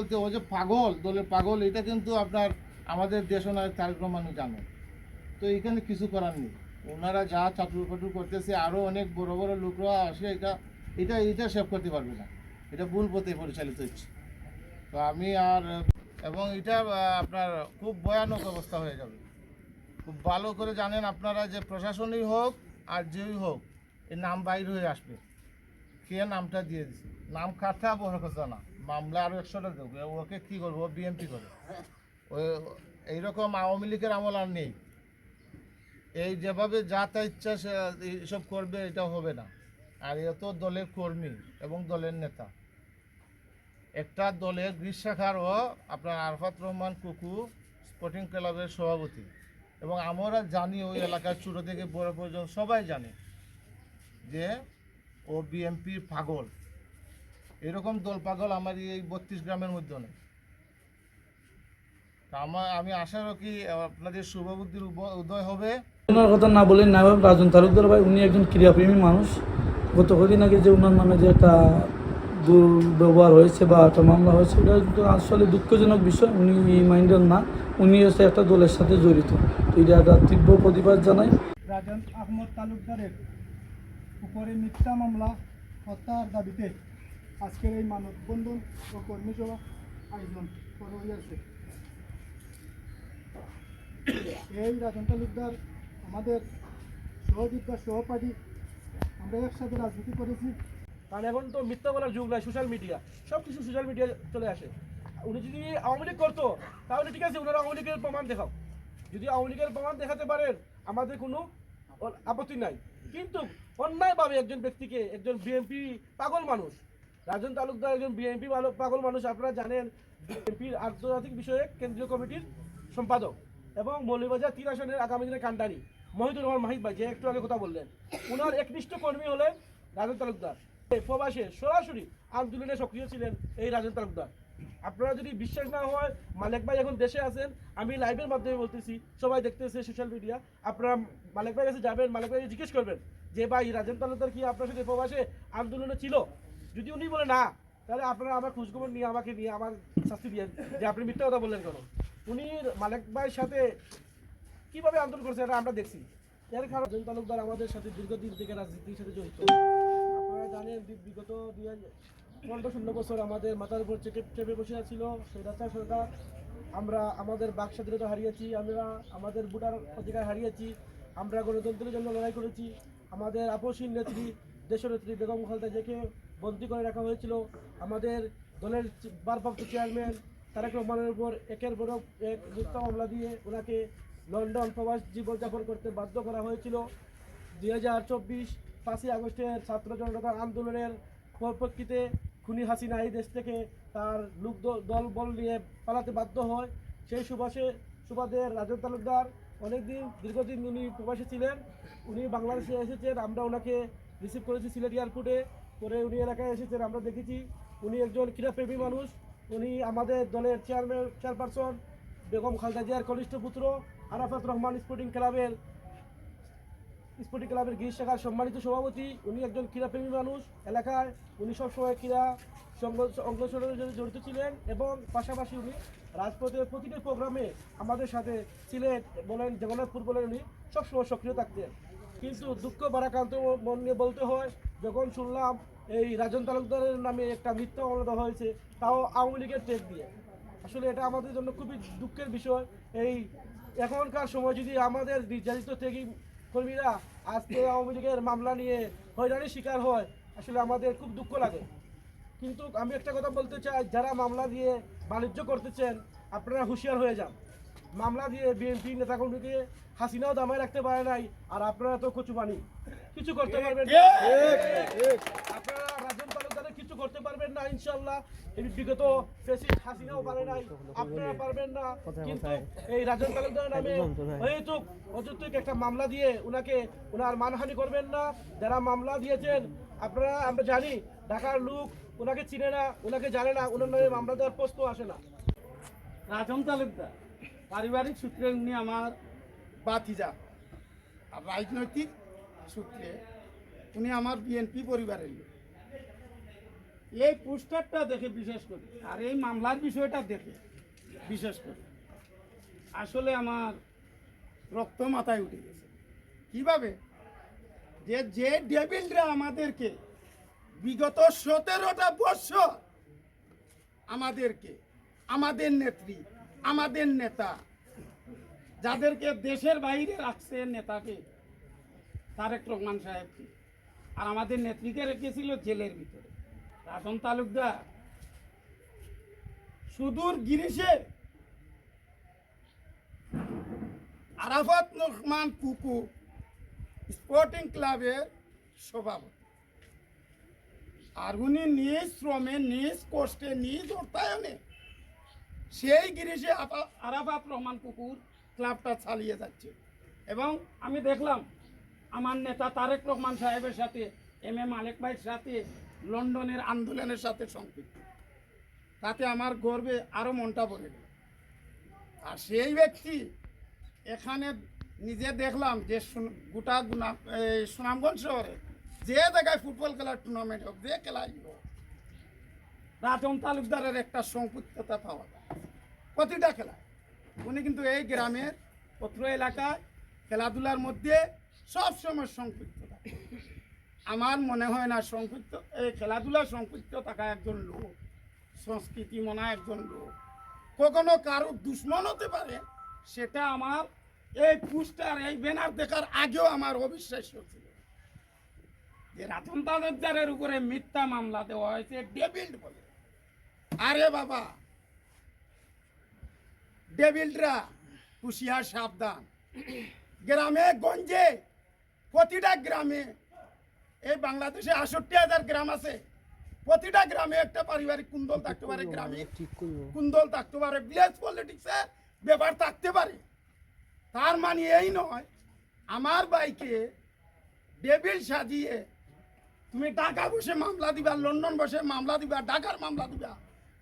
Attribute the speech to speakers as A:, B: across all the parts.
A: বলতে ও যে পাগল, দলের পাগল, এটা কিন্তু আপনার আমাদের দেশনায়ক তারেক রহমানও জানে। তো এখানে কিছু করার নেই। ওনারা যা চাটুর পাটুর করতেছে আরও অনেক বড় বড় লোকরা আসে, এটা এটা এটা সেভ করতে পারবে না। এটা ভুল পথে পরিচালিত হচ্ছে। তো আমি আর, এবং এটা আপনার খুব ভয়ানক অবস্থা হয়ে যাবে। খুব ভালো করে জানেন আপনারা যে প্রশাসনই হোক আর যেই হোক এর নাম বাইর হয়ে আসবে। কে নামটা দিয়ে দিছে? নাম কাটা বড় কথা না মামলা আরও একশোটা দেবে। ওকে কী করব? বিএমপি করে। ওই এইরকম আওয়ামী লীগের আমল আর নেই। এই যেভাবে যা তা ইচ্ছা সে এইসব করবে, এটা হবে না। আর এত দলের কর্মী এবং দলের নেতা। একটা দলের গ্রীষ শাখার ও আপনার আরফাত রহমান কুকু স্পোর্টিং ক্লাবের সভাপতি। এবং আমরা জানি ওই এলাকার ছোটো থেকে বড় পর্যন্ত সবাই জানে যে ও বিএমপির পাগল। এরকম দল পাগল আমার এই বত্রিশ গ্রামের মধ্যে নেই। আমার আমি আশা রাখি আপনাদের শুভবুদ্ধির উদয় হবে।
B: ওনার কথা না বলে না রাজন তালুকদার ভাই উনি একজন ক্রীড়াপ্রেমী মানুষ। গত কদিন আগে যে ওনার নামে যে একটা দুর্ব্যবহার হয়েছে বা একটা মামলা হয়েছে ওটা কিন্তু আসলে দুঃখজনক বিষয়। উনি এই মাইন্ডের না উনি হচ্ছে একটা দলের সাথে জড়িত। তো এটা একটা তীব্র প্রতিবাদ জানাই।
C: রাজন আহমদ তালুকদারের উপরে মিথ্যা মামলা হত্যার দাবিতে আজকের এই মানব মানববন্ধন ও কর্মী সভা আয়োজন করা হয়েছে এই রাজন তালুকদার আমাদের সহযোদ্ধা সহপাঠী আমরা একসাথে রাজনীতি করেছি।
D: কারণ এখন তো মিথ্যা বলার যুগ নাই সোশ্যাল মিডিয়া সব কিছু সোশ্যাল মিডিয়া চলে আসে। উনি যদি আওয়ামী লীগ করতো, তাহলে ঠিক আছে ওনারা আওয়ামী লীগের প্রমাণ দেখাও। যদি আওয়ামী লীগের প্রমাণ দেখাতে পারেন, আমাদের কোনো আপত্তি নাই। কিন্তু অন্যায়ভাবে একজন ব্যক্তিকে, একজন বিএনপি পাগল মানুষ রাজন তালুকদার একজন বিএনপি পাগল মানুষ, আপনারা জানেন বিএনপির আন্তর্জাতিক বিষয়ে কেন্দ্রীয় কমিটির সম্পাদক এবং মৌলভীবাজার তিন আসনের আগামী দিনে কান্ডারি মহিদুর রহমান মাহিদ ভাই, যে একটু আগে কথা বললেন। ওনার একনিষ্ঠ কর্মী হলেন রাজন তালুকদার। প্রবাসে সরাসরি আন্দোলনে সক্রিয় ছিলেন এই রাজন তালুকদার। আপনারা যদি বিশ্বাস না হয়, মালিক ভাই এখন দেশে আছেন, আমি লাইভের মাধ্যমে বলতেছি, সবাই দেখতেছে সোশ্যাল মিডিয়া আপনারা মালিক ভাই কাছে যাবেন, মালিক ভাই জিজ্ঞেস করবেন যে, ভাই, রাজেন তালুকদার কি আপনার সাথে প্রবাসে আন্দোলনে ছিল? যদি উনি বলে না, তাহলে আপনারা আমার খোঁজখবর নিয়ে আমাকে নিয়ে আমার শাস্তি দিয়ে যে আপনি মিথ্যা কথা বললেন কেন? উনি মালিক ভাইয়ের সাথে কীভাবে আন্দোলন করছে এটা আমরা দেখছি। এর কারণ তালুকদার আমাদের সাথে দীর্ঘদিন থেকে রাজনীতির সাথে জড়িত। আপনারা জানেন বিগত দুই পনেরো ষোলো বছর আমাদের মাথার উপর চেপে চেপে বসে ছিল স্বৈরাচার সরকার আমরা আমাদের বাক স্বাধীনতা হারিয়েছি, আমরা আমাদের ভোটার অধিকার হারিয়েছি, আমরা গণতন্ত্রের জন্য লড়াই করেছি। আমাদের আপসীন নেত্রী, দেশনেত্রী বেগম খালেদা জিয়াকে বন্দী করে রাখা হয়েছিল। আমাদের দলের ভারপ্রাপ্ত চেয়ারম্যান তারেক রহমানের উপর একের পর এক মিথ্যা মামলা দিয়ে ওনাকে লন্ডন প্রবাস জীবনযাপন করতে বাধ্য করা হয়েছিল। দুই হাজার চব্বিশ পাঁচই আগস্টের ছাত্র জনতা আন্দোলনের পরিপ্রেক্ষিতে খুনি হাসিনা এই দেশ থেকে তার লোক দল বল নিয়ে পালাতে বাধ্য হয়। সেই সুবাসে সুবাদের রাজন তালুকদার অনেকদিন দীর্ঘদিন উনি প্রবাসী ছিলেন। উনি বাংলাদেশে এসেছেন। আমরা ওনাকে রিসিভ করেছি সিলেট এয়ারপোর্টে। পরে উনি এলাকায় এসেছেন, আমরা দেখেছি উনি একজন ক্রীড়াপ্রেমী মানুষ। উনি আমাদের দলের চেয়ারম্যান চেয়ারপারসন বেগম খালদা জিয়ার কনিষ্ঠ পুত্র, আরাফাত রহমান স্পোর্টিং ক্লাবের স্পোর্টিং ক্লাবের গিরিশ শাখার সম্মানিত সভাপতি। উনি একজন ক্রীড়াপ্রেমী মানুষ, এলাকায় উনি সবসময় ক্রীড়া অংশগ্রহণের জন্য জড়িত ছিলেন এবং পাশাপাশি উনি রাজপথের প্রতিটি প্রোগ্রামে আমাদের সাথে সিলেট বলেন জগন্নাথপুর বলেন উনি সবসময় সক্রিয় থাকতেন। কিন্তু দুঃখ বারাক্রান্ত মন নিয়ে বলতে হয়, যখন শুনলাম এই রাজন তালুকদারের নামে একটা মিথ্যা মামলা হয়েছে, তাও আওয়ামী লীগের টেক দিয়ে। আসলে এটা আমাদের জন্য খুবই দুঃখের বিষয়। এই এখনকার সময় যদি আমাদের নির্যাতিত ত্যাগী কর্মীরা আজকে আওয়ামী লীগের মামলা নিয়ে হয়রানির শিকার হয়, আসলে আমাদের খুব দুঃখ লাগে। কিন্তু আমি একটা কথা বলতে চাই, যারা মামলা দিয়ে বাণিজ্য করতেছেন আপনারা হুঁশিয়ার হয়ে যান। মামলা দিয়ে বিএনপি নেতাকর্মীকে হাসিনাও দামায় রাখতে পারে নাই আর আপনারা তো কচু পানি কিছু করতে পারবেন আপনারা রাজন তালুকদারের কিছু করতে পারবেন না ইনশাল্লাহ এই বিগত ফেসিস হাসিনাও পারে নাই আপনারা পারবেন না। কিন্তু এই রাজন তালুকদারের নামে অহেতুক অযৌক্তিক একটা মামলা দিয়ে উনাকে উনার মানহানি করবেন না। যারা মামলা দিয়েছেন আপনারা আমরা জানি ঢাকার লোক ওনাকে চিনে না ওনাকে জানে না ওনার নামে মামলা দেওয়ার প্রশ্ন আসে না।
E: রাজন তালুকদার। পারিবারিক সূত্রে উনি আমার বাতিজা। আর রাজনৈতিক সূত্রে উনি আমার বিএনপি পরিবারের লোক। এই পোস্টারটা দেখে বিশেষ করে, আর এই মামলার বিষয়টা দেখে বিশেষ করে। আসলে আমার রক্ত মাথায় উঠে গেছে। কীভাবে? যে যে ডেভিলরা আমাদেরকে বিগত সতেরোটা বছর আমাদেরকে, আমাদের নেত্রী আমাদের নেতা। যাদেরকে দেশের বাইরে রাখছে নেতাকে, তারেক রহমান সাহেবকে। আর আমাদের নেত্রীকে রেখেছিল জেলের ভিতরে। রাজন তালুকদার, সুদূর গিরিশে আরাফাত রহমান কুকু স্পোর্টিং ক্লাবের সভাপতি। আর উনি নিজ শ্রমে, নিজ কষ্টে, নিজ অর্থায়নে সেই গিরিশে আরাফাত রহমান কুকুর ক্লাবটা চালিয়ে যাচ্ছে। এবং আমি দেখলাম, আমার নেতা তারেক রহমান সাহেবের সাথে, এম এ মালিক ভাইয়ের সাথে লন্ডনের আন্দোলনের সাথে সম্পৃক্ত। তাতে আমার গর্বে আরও মনটা ভরে গেল। আর সেই ব্যক্তি এখানে নিজে দেখলাম যে গোটা গুনা সুনামগঞ্জ শহরে যে জায়গায় ফুটবল খেলার টুর্নামেন্ট হোক, যে খেলাই হোক, রাজন তালুকদারের একটা সংপৃক্ততা পাওয়া যায়। প্রতিটা খেলায় উনি কিন্তু এই গ্রামের পত্র এলাকায় খেলাধুলার মধ্যে সব সময় সংপৃক্ত থাকে। আমার মনে হয় না সংপৃক্ত এই খেলাধুলার সংপৃক্ত থাকা একজন লোক, সংস্কৃতি মনা একজন লোক। কখনো কারও দুশ্মন হতে পারে, সেটা আমার এই পোস্টার, এই ব্যানার দেখার আগেও আমার অবিশ্বাস্য ছিল। যে রাতন তালুকদারের উপরে মিথ্যা মামলা দেওয়া হয়েছে ডেভিল্ড বলে। আরে বাবা ডেভিলরা হুশিয়ার সাবধান। গ্রামে গঞ্জে প্রতিটা গ্রামে এই বাংলাদেশে আষট্টি হাজার গ্রাম আছে। প্রতিটা গ্রামে একটা পারিবারিক কুন্দল থাকতে পারে গ্রামে কুন্দল থাকতে পারে ভিলেজ পলিটিক্সে ব্যাপার থাকতে পারে। তার মানে এই নয় আমার বাইকে ডেভিল সাজিয়ে তুমি ঢাকা বসে মামলা দিবা লন্ডন বসে মামলা দিবা ঢাকার মামলা দিবা।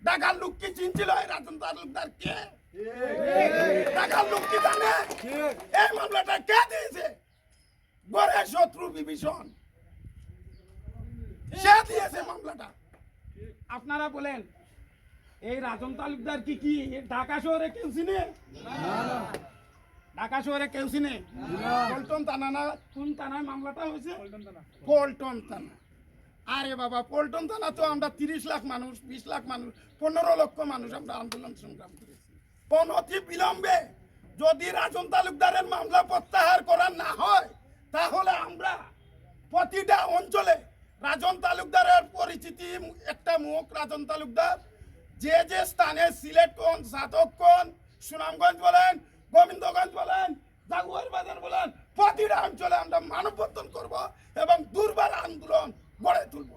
E: ঢাকার লোক কি চিনছিল রাজন তালুকদার কে? ঢাকার লোক কি জানে? এই মামলাটা কে দিয়েছে? গড়ে শত্রু বিভীষণ। সে দিয়েছে মামলাটা। আপনারা বলেন এই রাজন তালুকদার কি কি ঢাকা শহরে কেউ চিনে? ঢাকা শহরে কেউ চিনে? পল্টন থানা না কোন থানায় মামলাটা হয়েছে? পল্টন থানা। আরে বাবা পল্টন থানা তো আমরা তিরিশ লাখ মানুষ বিশ লাখ মানুষ পনেরো লক্ষ মানুষ আমরা আন্দোলন সংগ্রাম করেছি। অনতি বিলম্বে যদি রাজন তালুকদারের মামলা প্রত্যাহার করা না হয় তাহলে আমরা প্রতিটা অঞ্চলে রাজন তালুকদারের পরিচিতি একটা মুখ রাজন তালুকদার। যে যে স্থানে সিলেটগঞ্জ সাধকগঞ্জ সুনামগঞ্জ বলেন গোবিন্দগঞ্জ বলেন জাগুয়ার বাজার বলেন প্রতিটা অঞ্চলে আমরা মানববন্ধন করব এবং দুর্বার আন্দোলন গড়ে তুলব।